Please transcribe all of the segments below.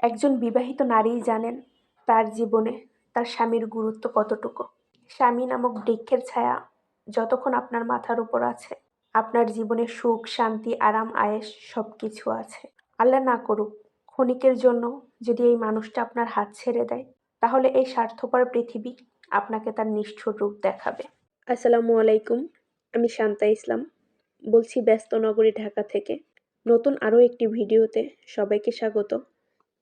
একজন বিবাহিত নারীই জানেন তার জীবনে তার স্বামীর গুরুত্ব কতটুকু। স্বামী নামক বৃক্ষের ছায়া যতক্ষণ আপনার মাথার উপর আছে, আপনার জীবনে সুখ, শান্তি, আরাম আয়েস সব কিছু আছে। আল্লাহ না করুক, ক্ষণিকের জন্য যদি এই মানুষটা আপনার হাত ছেড়ে দেয়, তাহলে এই স্বার্থপর পৃথিবী আপনাকে তার নিষ্ঠুর রূপ দেখাবে। আসসালামু আলাইকুম, আমি শান্তা ইসলাম, বলছি ব্যস্ত নগরী ঢাকা থেকে। নতুন আরও একটি ভিডিওতে সবাইকে স্বাগত।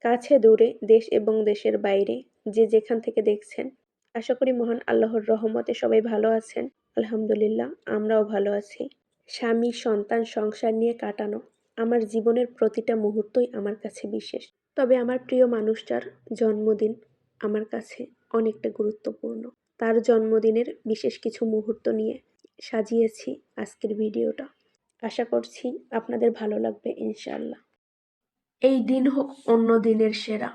কাছে, দূরে, দেশ এবং দেশের বাইরে, যে যেখান থেকে দেখছেন। আশা করি মহান আল্লাহর রহমতে সবাই ভালো আছেন। আলহামদুলিল্লাহ, আমরাও ভালো আছি। স্বামী, সন্তান, সংসার নিয়ে কাটানো আমার জীবনের প্রতিটা মুহূর্তই আমার কাছে বিশেষ। তবে আমার প্রিয় মানুষটার জন্মদিন আমার কাছে অনেকটা গুরুত্বপূর্ণ। তার জন্মদিনের বিশেষ কিছু মুহূর্ত নিয়ে সাজিয়েছি আজকের ভিডিওটা। আশা করছি আপনাদের ভালো লাগবে, ইনশাআল্লাহ। এই দিন হোক অন্য দিনের সেরা,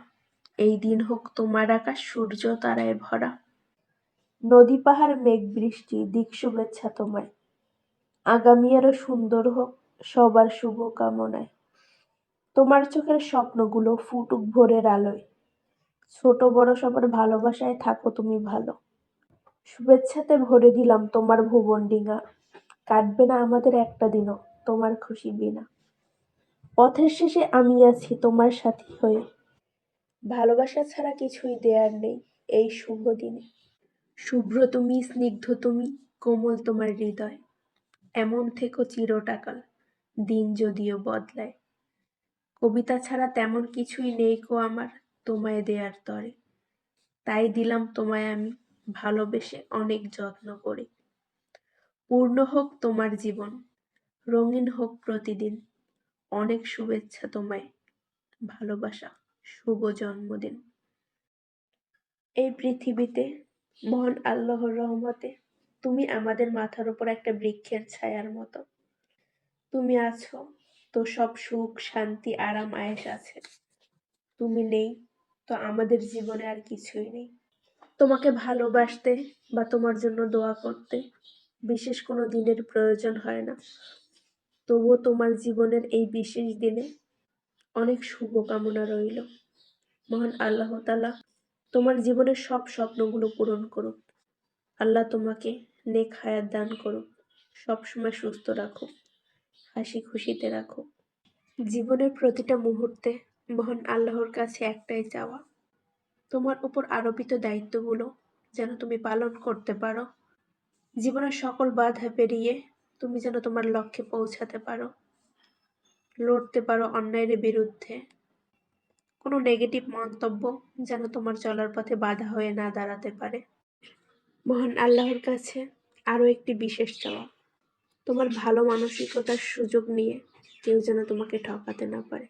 এই দিন হোক তোমার আকাশ সূর্য তারায় ভরা। নদী পাহাড়, মেঘ, বৃষ্টি, দিক শুভেচ্ছা তোমায়। আগামী আরও সুন্দর হোক সবার শুভ কামনায় তোমার চোখের স্বপ্নগুলো ফুটুক ভোরের আলোয়। ছোট বড় সবার ভালোবাসায় থাকো তুমি ভালো। শুভেচ্ছাতে ভরে দিলাম তোমার ভুবন ডিঙা। কাটবে না আমাদের একটা দিনও, তোমার খুশি বিনা। পথের শেষে আমি আছি তোমার সাথী হয়ে। ভালোবাসা ছাড়া কিছুই দেয়ার নেই এই শুভ দিনে। শুভ্র তুমি, স্নিগ্ধ তুমি, কোমল তোমার হৃদয়। এমন থেকো চিরটাকাল, দিন যদিও বদলায়। কবিতা ছাড়া তেমন কিছুই নেই কো আমার তোমায় দেয়ার তরে। তাই দিলাম তোমায় আমি ভালোবেসে অনেক যত্ন করে। পূর্ণ হোক তোমার জীবন, রঙিন হোক প্রতিদিন। অনেক শুভেচ্ছা তোমায়। ভালোবাসা, শুভ জন্মদিন। এই পৃথিবীতে, মহান আল্লাহর রহমতে, তুমি আমাদের মাথার উপর একটা বৃক্ষের ছায়ার মতো। তুমি আছো, তো সব সুখ, শান্তি, আরাম, আয়েশ আছে। তুমি নেই, তো আমাদের জীবনে আর কিছুই নেই। তোমাকে ভালোবাসতে বা তোমার জন্য দোয়া করতে বিশেষ কোনো দিনের প্রয়োজন হয় না। তবুও তোমার জীবনের এই বিশেষ দিনে অনেক শুভকামনা রইল। মহান আল্লাহ তালা তোমার জীবনের সব স্বপ্নগুলো পূরণ করুক। আল্লাহ তোমাকে নেক হায়াত দান করুক। সবসময় সুস্থ রাখো হাসি খুশিতে রাখো জীবনের প্রতিটা মুহূর্তে মহান আল্লাহর কাছে একটাই চাওয়া, তোমার উপর আরোপিত দায়িত্বগুলো যেন তুমি পালন করতে পারো। জীবনের সকল বাধা পেরিয়ে তুমি যেন তোমার লক্ষ্যে পৌঁছাতে পারো। লড়তে পারো অন্যায়ের বিরুদ্ধে। কোনো নেগেটিভ মন্তব্য যেন তোমার চলার পথে বাধা হয়ে না দাঁড়াতে পারে। মহান আল্লাহর কাছে আরও একটি বিশেষ চাওয়া। তোমার ভালো মানসিকতার সুযোগ নিয়ে কেউ যেন তোমাকে ঠকাতে না পারে।